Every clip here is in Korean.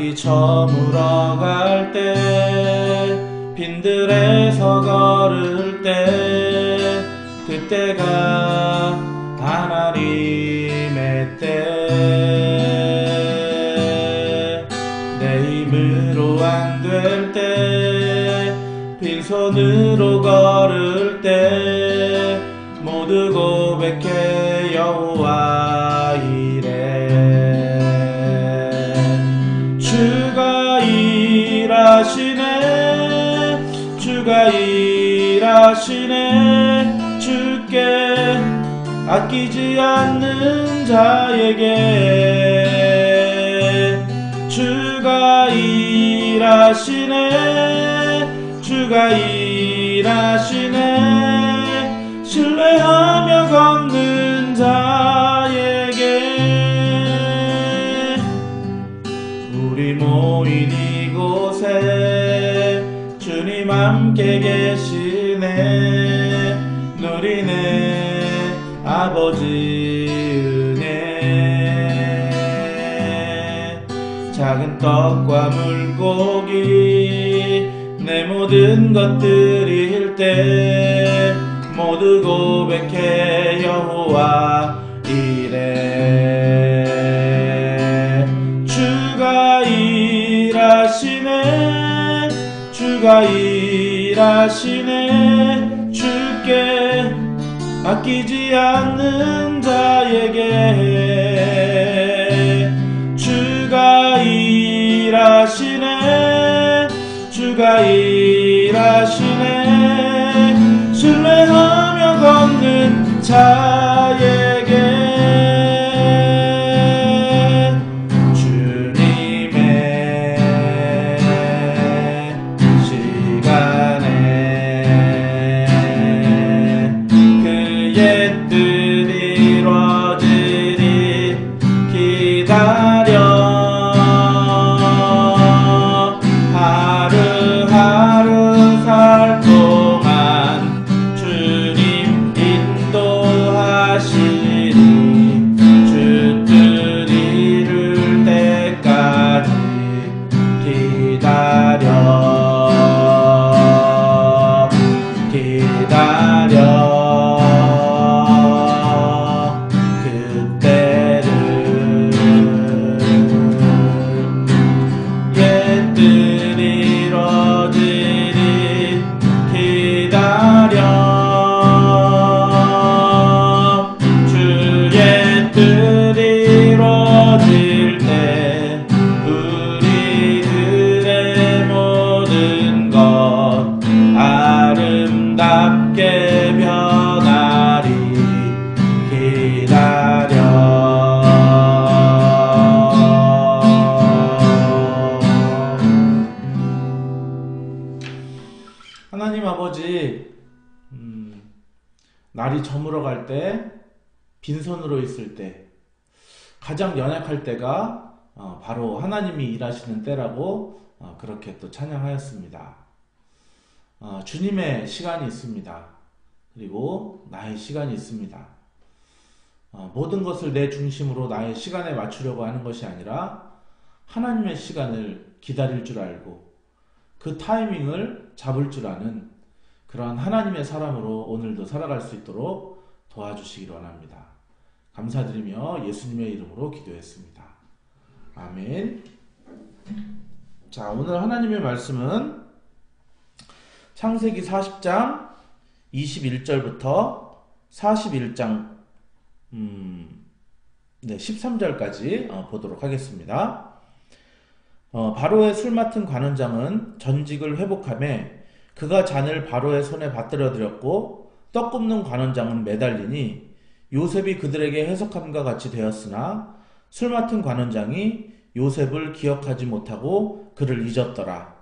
날이 저물어 갈 때 빈들에서 걸을 때 그때가 하나님의 때 내 힘으로 안 될 때 빈손으로 걸을 때 모두 고백해 여호와 이 일하시네 주께 아끼지 않는 자에게 주가 일하시네 주가 일하시네. 신뢰하며 걷는 자에게 우리 모인 이곳에 주님 함께 계시 네 누리네 아버지 은혜. 작은 떡과 물고기 내 모든 것 드릴 때 모두 고백해 여호와 이래. 주가 일하시네 주가 일 하시네. 주께 아끼지 않는 자에게 주가 일하시네. 주가 일하시네. 신뢰하며 걷는 자 때, 빈손으로 있을 때, 가장 연약할 때가 어, 바로 하나님이 일하시는 때라고 어, 그렇게 또 찬양하였습니다. 어, 주님의 시간이 있습니다. 그리고 나의 시간이 있습니다. 어, 모든 것을 내 중심으로 나의 시간에 맞추려고 하는 것이 아니라 하나님의 시간을 기다릴 줄 알고 그 타이밍을 잡을 줄 아는 그러한 하나님의 사람으로 오늘도 살아갈 수 있도록 도와주시기 원합니다. 감사드리며 예수님의 이름으로 기도했습니다. 아멘. 자, 오늘 하나님의 말씀은 창세기 40장 21절부터 41장 음, 네, 13절까지 어, 보도록 하겠습니다. 어, 바로의 술 맡은 관원장은 전직을 회복함에 그가 잔을 바로의 손에 받들어 드렸고 떡 굽는 관원장은 매달리니 요셉이 그들에게 해석함과 같이 되었으나 술 맡은 관원장이 요셉을 기억하지 못하고 그를 잊었더라.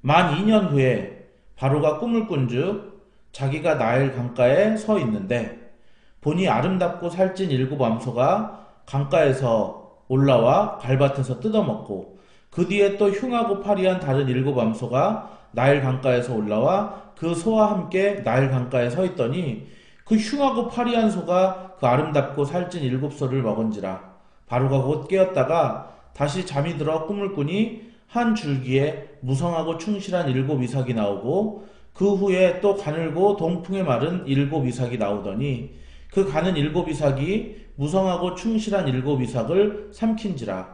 만 2년 후에 바로가 꿈을 꾼즉 자기가 나일 강가에 서 있는데 보니 아름답고 살찐 일곱 암소가 강가에서 올라와 갈밭에서 뜯어먹고 그 뒤에 또 흉하고 파리한 다른 일곱 암소가 나일 강가에서 올라와 그 소와 함께 나일 강가에 서 있더니 그 흉하고 파리한 소가 그 아름답고 살찐 일곱 소를 먹은지라. 바로가 곧 깨었다가 다시 잠이 들어 꿈을 꾸니 한 줄기에 무성하고 충실한 일곱 이삭이 나오고 그 후에 또 가늘고 동풍에 마른 일곱 이삭이 나오더니 그 가는 일곱 이삭이 무성하고 충실한 일곱 이삭을 삼킨지라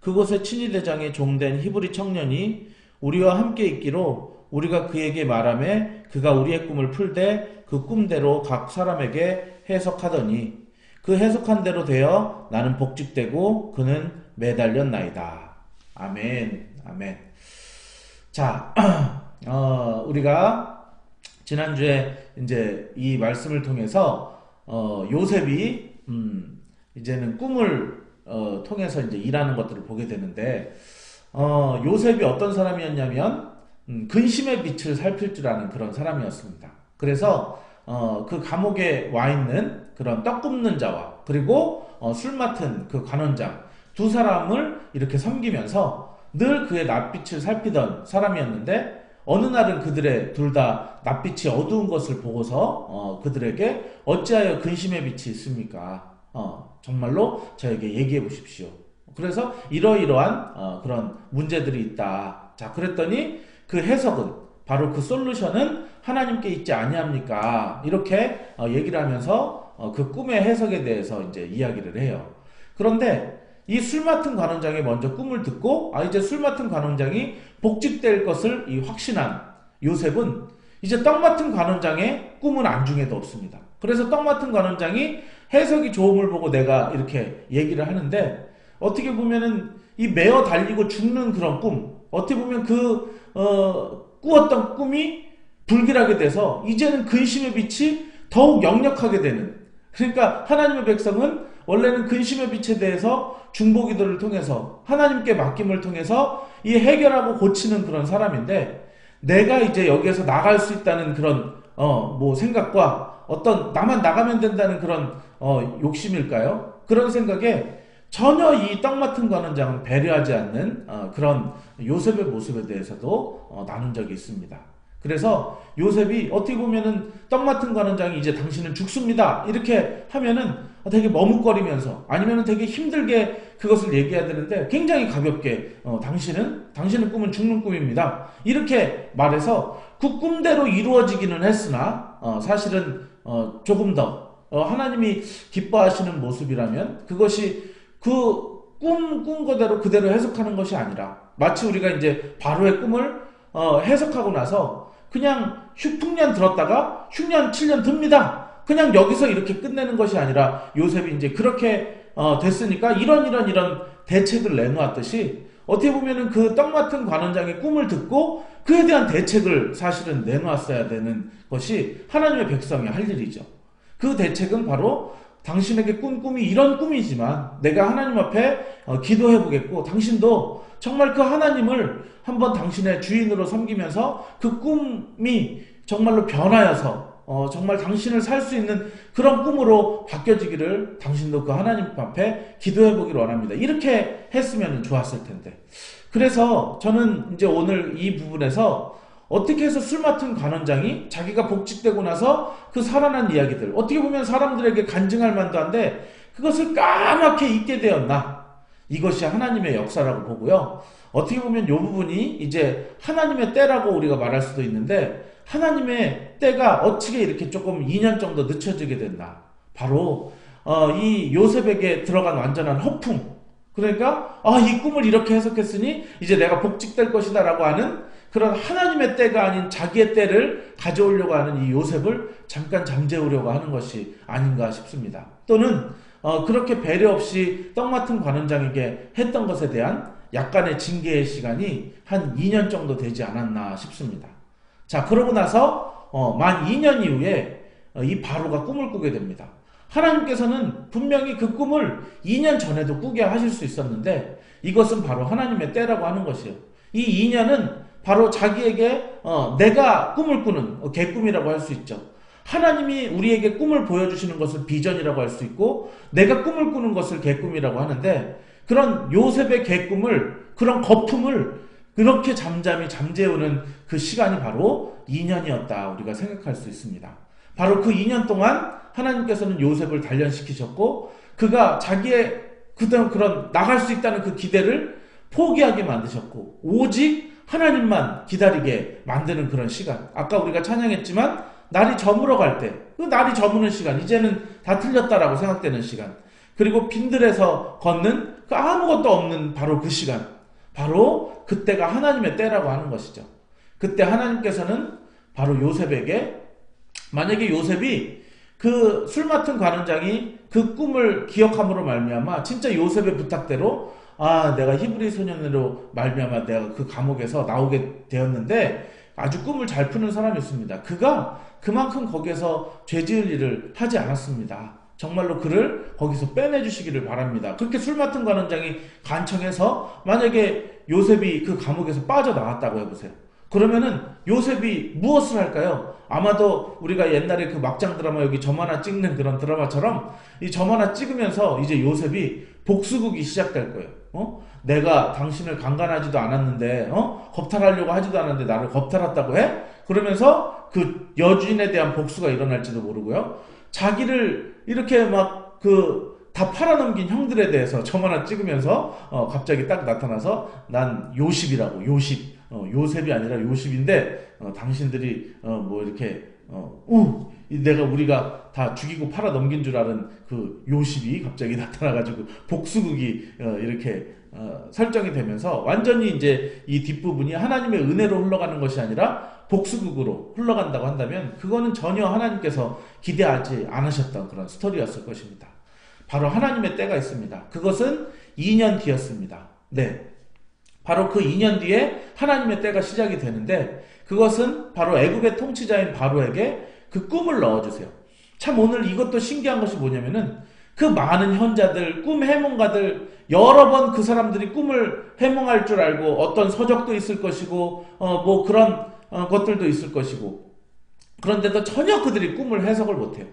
그곳에 친위대장의 종된 히브리 청년이 우리와 함께 있기로 우리가 그에게 말하매 그가 우리의 꿈을 풀되 그 꿈대로 각 사람에게 해석하더니 그 해석한 대로 되어 나는 복직되고 그는 매달렸나이다. 아멘. 아멘. 자, 어, 우리가 지난주에 이제 이 말씀을 통해서 어, 요셉이 음, 이제는 꿈을 어, 통해서 이제 일하는 것들을 보게 되는데 어, 요셉이 어떤 사람이었냐면 음, 근심의 빛을 살필 줄 아는 그런 사람이었습니다. 그래서 어, 그 감옥에 와 있는 그런 떡 굽는 자와 그리고 어, 술 맡은 그 관원장 두 사람을 이렇게 섬기면서 늘 그의 낯빛을 살피던 사람이었는데 어느 날은 그들의 둘 다 낯빛이 어두운 것을 보고서 어, 그들에게 어찌하여 근심의 빛이 있습니까? 어, 정말로 저에게 얘기해 보십시오. 그래서 이러이러한 어, 그런 문제들이 있다. 자, 그랬더니 그 해석은 바로 그 솔루션은 하나님께 있지 아니합니까? 이렇게 어, 얘기를 하면서 어, 그 꿈의 해석에 대해서 이제 이야기를 해요. 그런데 이 술 맡은 관원장이 먼저 꿈을 듣고 아 이제 술 맡은 관원장이 복직될 것을 이 확신한 요셉은 이제 떡 맡은 관원장의 꿈은 안중에도 없습니다. 그래서 떡 맡은 관원장이 해석이 좋음을 보고 내가 이렇게 얘기를 하는데 어떻게 보면은 이 매어 달리고 죽는 그런 꿈 어떻게 보면 그 어, 꾸었던 꿈이 불길하게 돼서 이제는 근심의 빛이 더욱 역력하게 되는. 그러니까 하나님의 백성은 원래는 근심의 빛에 대해서 중보기도를 통해서 하나님께 맡김을 통해서 이 해결하고 고치는 그런 사람인데 내가 이제 여기에서 나갈 수 있다는 그런 어 뭐 생각과 어떤 나만 나가면 된다는 그런 어 욕심일까요? 그런 생각에 전혀 이 떡 맡은 관원장은 배려하지 않는 어 그런 요셉의 모습에 대해서도 어 나눈 적이 있습니다. 그래서 요셉이 어떻게 보면은 떡 맡은 관원장이 이제 당신은 죽습니다. 이렇게 하면은 되게 머뭇거리면서 아니면은 되게 힘들게 그것을 얘기해야 되는데 굉장히 가볍게 어, 당신은 당신의 꿈은 죽는 꿈입니다. 이렇게 말해서 그 꿈대로 이루어지기는 했으나 어, 사실은 어, 조금 더 어, 하나님이 기뻐하시는 모습이라면 그것이 그 꿈 꾼 거대로 그대로 해석하는 것이 아니라 마치 우리가 이제 바로의 꿈을 어, 해석하고 나서 그냥 흉년 들었다가 흉년 7년 듭니다. 그냥 여기서 이렇게 끝내는 것이 아니라 요셉이 이제 그렇게 어, 됐으니까 이런 이런 이런 대책을 내놓았듯이 어떻게 보면은 그 떡 맡은 관원장의 꿈을 듣고 그에 대한 대책을 사실은 내놓았어야 되는 것이 하나님의 백성이 할 일이죠. 그 대책은 바로 당신에게 꾼 꿈이 이런 꿈이지만 내가 하나님 앞에 어, 기도해 보겠고 당신도 정말 그 하나님을 한번 당신의 주인으로 섬기면서 그 꿈이 정말로 변하여서 어, 정말 당신을 살 수 있는 그런 꿈으로 바뀌어지기를 당신도 그 하나님 앞에 기도해 보기를 원합니다. 이렇게 했으면 좋았을 텐데. 그래서 저는 이제 오늘 이 부분에서 어떻게 해서 술 맡은 관원장이 자기가 복직되고 나서 그 살아난 이야기들, 어떻게 보면 사람들에게 간증할 만도 한데 그것을 까맣게 잊게 되었나? 이것이 하나님의 역사라고 보고요. 어떻게 보면 이 부분이 이제 하나님의 때라고 우리가 말할 수도 있는데 하나님의 때가 어떻게 이렇게 조금 2년 정도 늦춰지게 됐나? 바로 어, 이 요셉에게 들어간 완전한 허풍. 그러니까 아, 이 꿈을 이렇게 해석했으니 이제 내가 복직될 것이다라고 하는 그런 하나님의 때가 아닌 자기의 때를 가져오려고 하는 이 요셉을 잠깐 잠재우려고 하는 것이 아닌가 싶습니다. 또는 어, 그렇게 배려 없이 떡 맡은 관원장에게 했던 것에 대한 약간의 징계의 시간이 한 2년 정도 되지 않았나 싶습니다. 자, 그러고 나서 어, 만 2년 이후에 어, 이 바로가 꿈을 꾸게 됩니다. 하나님께서는 분명히 그 꿈을 2년 전에도 꾸게 하실 수 있었는데 이것은 바로 하나님의 때라고 하는 것이에요. 이 인연은 바로 자기에게 어, 내가 꿈을 꾸는 어, 개꿈이라고 할 수 있죠. 하나님이 우리에게 꿈을 보여주시는 것을 비전이라고 할 수 있고 내가 꿈을 꾸는 것을 개꿈이라고 하는데 그런 요셉의 개꿈을 그런 거품을 그렇게 잠잠히 잠재우는 그 시간이 바로 2년이었다 우리가 생각할 수 있습니다. 바로 그 2년 동안 하나님께서는 요셉을 단련시키셨고 그가 자기의 그런 그런 나갈 수 있다는 그 기대를 포기하게 만드셨고 오직 하나님만 기다리게 만드는 그런 시간. 아까 우리가 찬양했지만 날이 저물어 갈 때, 그 날이 저무는 시간, 이제는 다 틀렸다라고 생각되는 시간. 그리고 빈들에서 걷는 그 아무것도 없는 바로 그 시간. 바로 그때가 하나님의 때라고 하는 것이죠. 그때 하나님께서는 바로 요셉에게 만약에 요셉이 그 술 맡은 관원장이 그 꿈을 기억함으로 말미암아 진짜 요셉의 부탁대로 아 내가 히브리 소년으로 말미암아 내가 그 감옥에서 나오게 되었는데 아주 꿈을 잘 푸는 사람이었습니다. 그가 그만큼 거기에서 죄지을 일을 하지 않았습니다. 정말로 그를 거기서 빼내주시기를 바랍니다. 그렇게 술 맡은 관원장이 간청해서 만약에 요셉이 그 감옥에서 빠져나왔다고 해보세요. 그러면은 요셉이 무엇을 할까요? 아마도 우리가 옛날에 그 막장 드라마 여기 점 하나 찍는 그런 드라마처럼 이 점 하나 찍으면서 이제 요셉이 복수극이 시작될 거예요. 어? 내가 당신을 강간하지도 않았는데, 어? 겁탈하려고 하지도 않았는데 나를 겁탈했다고 해? 그러면서 그 여주인에 대한 복수가 일어날지도 모르고요. 자기를 이렇게 막 그 다 팔아넘긴 형들에 대해서 점 하나 찍으면서 어, 갑자기 딱 나타나서 난 요십이라고 요십 어, 요셉이 아니라 요십인데 어, 당신들이 어, 뭐 이렇게 어, 우 내가 우리가 다 죽이고 팔아 넘긴 줄 아는 그 요십이 갑자기 나타나가지고 복수극이 어, 이렇게 어, 설정이 되면서 완전히 이제 이 뒷부분이 하나님의 은혜로 흘러가는 것이 아니라 복수극으로 흘러간다고 한다면 그거는 전혀 하나님께서 기대하지 않으셨던 그런 스토리였을 것입니다. 바로 하나님의 때가 있습니다. 그것은 2년 뒤였습니다. 네. 바로 그 2년 뒤에 하나님의 때가 시작이 되는데 그것은 바로 애굽의 통치자인 바로에게 그 꿈을 넣어주세요. 참 오늘 이것도 신기한 것이 뭐냐면은 그 많은 현자들, 꿈 해몽가들 여러 번 그 사람들이 꿈을 해몽할 줄 알고 어떤 서적도 있을 것이고 어 뭐 그런 어 것들도 있을 것이고 그런데도 전혀 그들이 꿈을 해석을 못해요.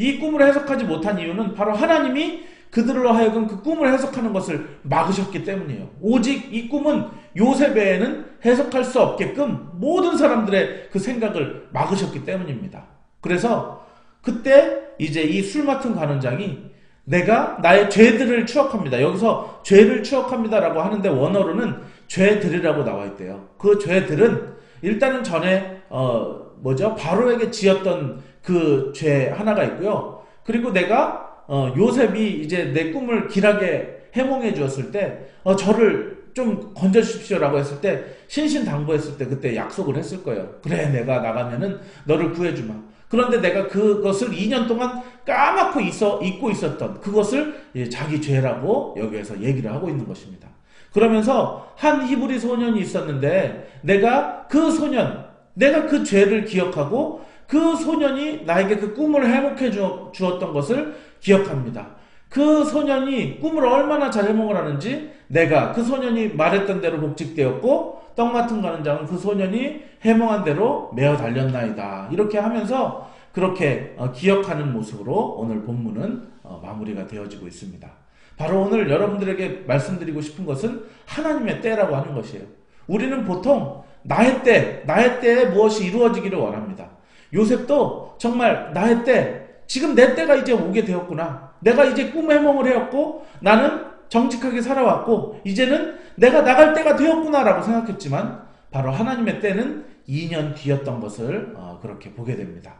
이 꿈을 해석하지 못한 이유는 바로 하나님이 그들로 하여금 그 꿈을 해석하는 것을 막으셨기 때문이에요. 오직 이 꿈은 요셉 외에는 해석할 수 없게끔 모든 사람들의 그 생각을 막으셨기 때문입니다. 그래서 그때 이제 이 술 맡은 관원장이 내가 나의 죄들을 추억합니다. 여기서 죄를 추억합니다라고 하는데 원어로는 죄들이라고 나와 있대요. 그 죄들은 일단은 전에 어 뭐죠? 바로에게 지었던 그 죄 하나가 있고요. 그리고 내가 어 요셉이 이제 내 꿈을 길하게 해몽해 주었을 때 어, 저를 좀 건져 주십시오라고 했을 때 신신 당부했을 때 그때 약속을 했을 거예요. 그래 내가 나가면은 너를 구해 주마. 그런데 내가 그것을 2년 동안 까맣고 있어 잊고 있었던 그것을 자기 죄라고 여기에서 얘기를 하고 있는 것입니다. 그러면서 한 히브리 소년이 있었는데 내가 그 소년 내가 그 죄를 기억하고 그 소년이 나에게 그 꿈을 해몽해 주었던 것을 기억합니다. 그 소년이 꿈을 얼마나 잘 해몽을 하는지 내가 그 소년이 말했던 대로 복직되었고 떡 같은 가는장은 그 소년이 해몽한 대로 메어 달렸나이다. 이렇게 하면서 그렇게 어, 기억하는 모습으로 오늘 본문은 어, 마무리가 되어지고 있습니다. 바로 오늘 여러분들에게 말씀드리고 싶은 것은 하나님의 때라고 하는 것이에요. 우리는 보통 나의 때, 나의 때에 무엇이 이루어지기를 원합니다. 요셉도 정말 나의 때, 지금 내 때가 이제 오게 되었구나. 내가 이제 꿈 해몽을 해왔고, 나는 정직하게 살아왔고, 이제는 내가 나갈 때가 되었구나라고 생각했지만, 바로 하나님의 때는 2년 뒤였던 것을 어, 그렇게 보게 됩니다.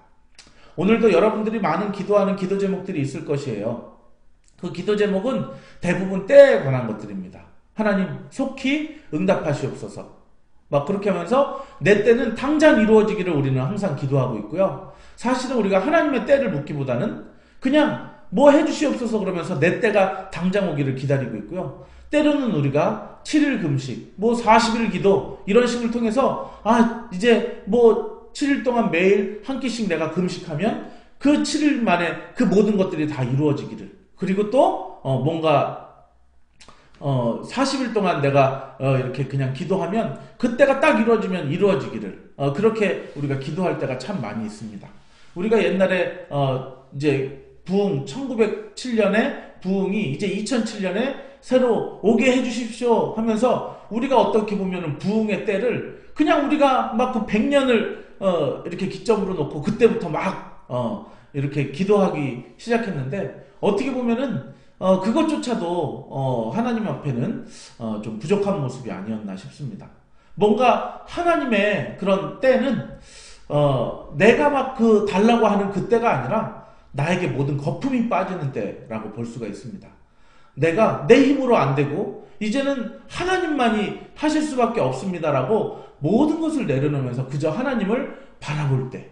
오늘도 여러분들이 많은 기도하는 기도 제목들이 있을 것이에요. 그 기도 제목은 대부분 때에 관한 것들입니다. 하나님 속히 응답하시옵소서. 막 그렇게 하면서 내 때는 당장 이루어지기를 우리는 항상 기도하고 있고요. 사실은 우리가 하나님의 때를 묻기보다는 그냥 뭐 해주시옵소서 그러면서 내 때가 당장 오기를 기다리고 있고요. 때로는 우리가 7일 금식, 뭐 40일 기도 이런 식을 통해서 아 이제 뭐 7일 동안 매일 한 끼씩 내가 금식하면 그 7일 만에 그 모든 것들이 다 이루어지기를 그리고 또 어, 뭔가 어, 40일 동안 내가 어, 이렇게 그냥 기도하면 그때가 딱 이루어지면 이루어지기를 어, 그렇게 우리가 기도할 때가 참 많이 있습니다. 우리가 옛날에 어, 이제 부흥 1907년에 부흥이 이제 2007년에 새로 오게 해주십시오 하면서 우리가 어떻게 보면은 부흥의 때를 그냥 우리가 막 그 100년을 어, 이렇게 기점으로 놓고 그때부터 막 어, 이렇게 기도하기 시작했는데 어떻게 보면은 어, 그것조차도 어, 하나님 앞에는 어, 좀 부족한 모습이 아니었나 싶습니다. 뭔가 하나님의 그런 때는 어, 내가 막 그 달라고 하는 그 때가 아니라 나에게 모든 거품이 빠지는 때라고 볼 수가 있습니다. 내가 내 힘으로 안 되고 이제는 하나님만이 하실 수밖에 없습니다라고 모든 것을 내려놓으면서 그저 하나님을 바라볼 때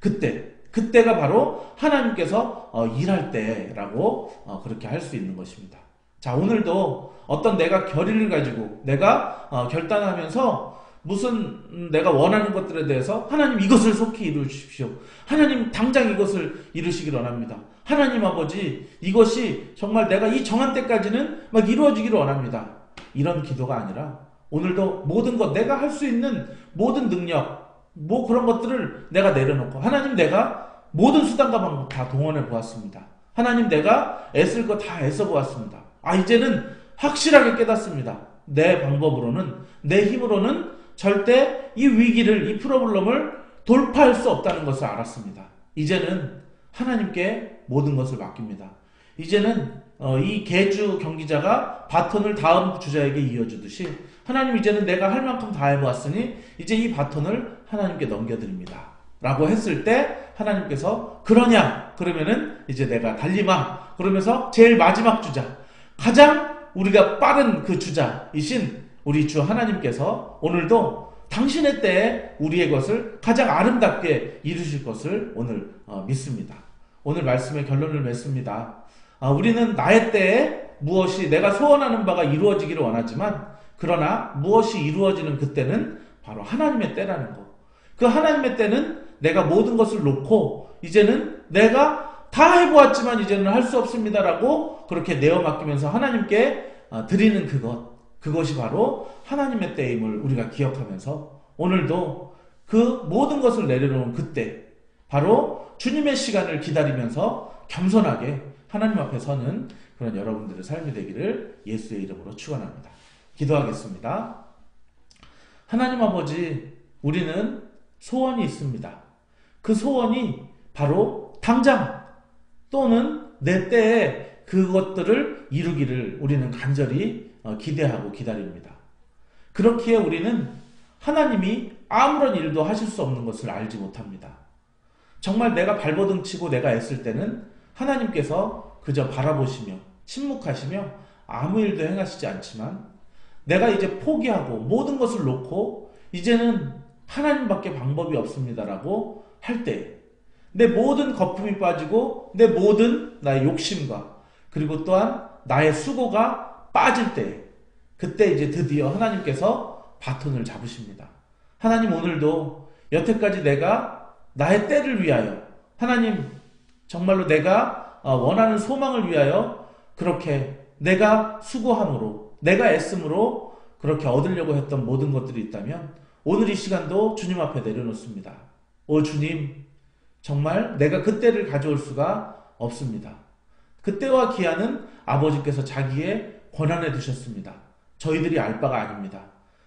그때 그때가 바로 하나님께서 어, 일할 때라고 어, 그렇게 할 수 있는 것입니다. 자 오늘도 어떤 내가 결의를 가지고 내가 어, 결단하면서 무슨 음, 내가 원하는 것들에 대해서 하나님 이것을 속히 이루십시오. 하나님 당장 이것을 이루시길 원합니다. 하나님 아버지 이것이 정말 내가 이 정한 때까지는 막 이루어지기를 원합니다. 이런 기도가 아니라 오늘도 모든 것 내가 할 수 있는 모든 능력 뭐 그런 것들을 내가 내려놓고 하나님 내가 모든 수단과 방법 다 동원해 보았습니다. 하나님 내가 애쓸 거 다 애써 보았습니다. 아 이제는 확실하게 깨닫습니다. 내 방법으로는 내 힘으로는 절대 이 위기를 이 프로블럼을 돌파할 수 없다는 것을 알았습니다. 이제는 하나님께 모든 것을 맡깁니다. 이제는 어, 이 개주 경기자가 바톤을 다음 주자에게 이어주듯이 하나님 이제는 내가 할 만큼 다 해보았으니 이제 이 바톤을 하나님께 넘겨드립니다. 라고 했을 때 하나님께서 그러냐 그러면은 이제 내가 달리마 그러면서 제일 마지막 주자 가장 우리가 빠른 그 주자이신 우리 주 하나님께서 오늘도 당신의 때에 우리의 것을 가장 아름답게 이루실 것을 오늘 어, 믿습니다. 오늘 말씀의 결론을 맺습니다. 아, 우리는 나의 때에 무엇이 내가 소원하는 바가 이루어지기를 원하지만 그러나 무엇이 이루어지는 그때는 바로 하나님의 때라는 거. 그 하나님의 때는 내가 모든 것을 놓고 이제는 내가 다 해보았지만 이제는 할 수 없습니다라고 그렇게 내어 맡기면서 하나님께 어, 드리는 그것. 그것이 바로 하나님의 때임을 우리가 기억하면서 오늘도 그 모든 것을 내려놓은 그때 바로 주님의 시간을 기다리면서 겸손하게 하나님 앞에 서는 그런 여러분들의 삶이 되기를 예수의 이름으로 축원합니다. 기도하겠습니다. 하나님 아버지, 우리는 소원이 있습니다. 그 소원이 바로 당장 또는 내 때에 그것들을 이루기를 우리는 간절히 어, 기대하고 기다립니다. 그렇기에 우리는 하나님이 아무런 일도 하실 수 없는 것을 알지 못합니다. 정말 내가 발버둥 치고 내가 애쓸 때는 하나님께서 그저 바라보시며 침묵하시며 아무 일도 행하시지 않지만 내가 이제 포기하고 모든 것을 놓고 이제는 하나님밖에 방법이 없습니다라고 할 때 내 모든 거품이 빠지고 내 모든 나의 욕심과 그리고 또한 나의 수고가 빠질 때 그때 이제 드디어 하나님께서 바톤을 잡으십니다. 하나님 오늘도 여태까지 내가 나의 때를 위하여 하나님 정말로 내가 어, 원하는 소망을 위하여 그렇게 내가 수고함으로 내가 애씀으로 그렇게 얻으려고 했던 모든 것들이 있다면 오늘 이 시간도 주님 앞에 내려놓습니다. 오 주님 정말 내가 그때를 가져올 수가 없습니다. 그때와 기한은 아버지께서 자기의 권한에 두셨습니다. 저희들이 알 바가 아닙니다.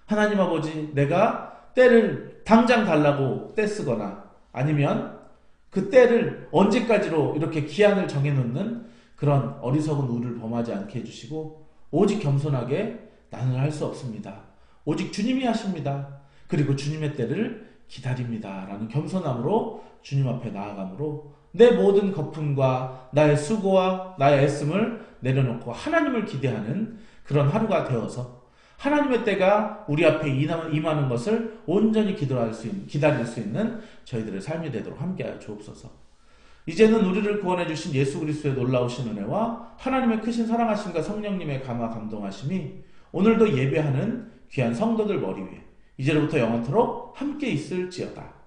하나님 아버지 내가 때를 당장 달라고 떼쓰거나 아니면 그 때를 언제까지로 이렇게 기한을 정해놓는 그런 어리석은 우를 범하지 않게 해주시고 오직 겸손하게 나는 할 수 없습니다. 오직 주님이 하십니다. 그리고 주님의 때를 기다립니다. 라는 겸손함으로 주님 앞에 나아가므로 내 모든 거품과 나의 수고와 나의 애씀을 내려놓고 하나님을 기대하는 그런 하루가 되어서 하나님의 때가 우리 앞에 임하는 것을 온전히 기도할 수 있는, 기다릴 수 있는 저희들의 삶이 되도록 함께하여 주옵소서. 이제는 우리를 구원해 주신 예수 그리스도의 놀라우신 은혜와 하나님의 크신 사랑하심과 성령님의 감화 감동하심이 오늘도 예배하는 귀한 성도들 머리 위에 이제로부터 영원토록 함께 있을지어다.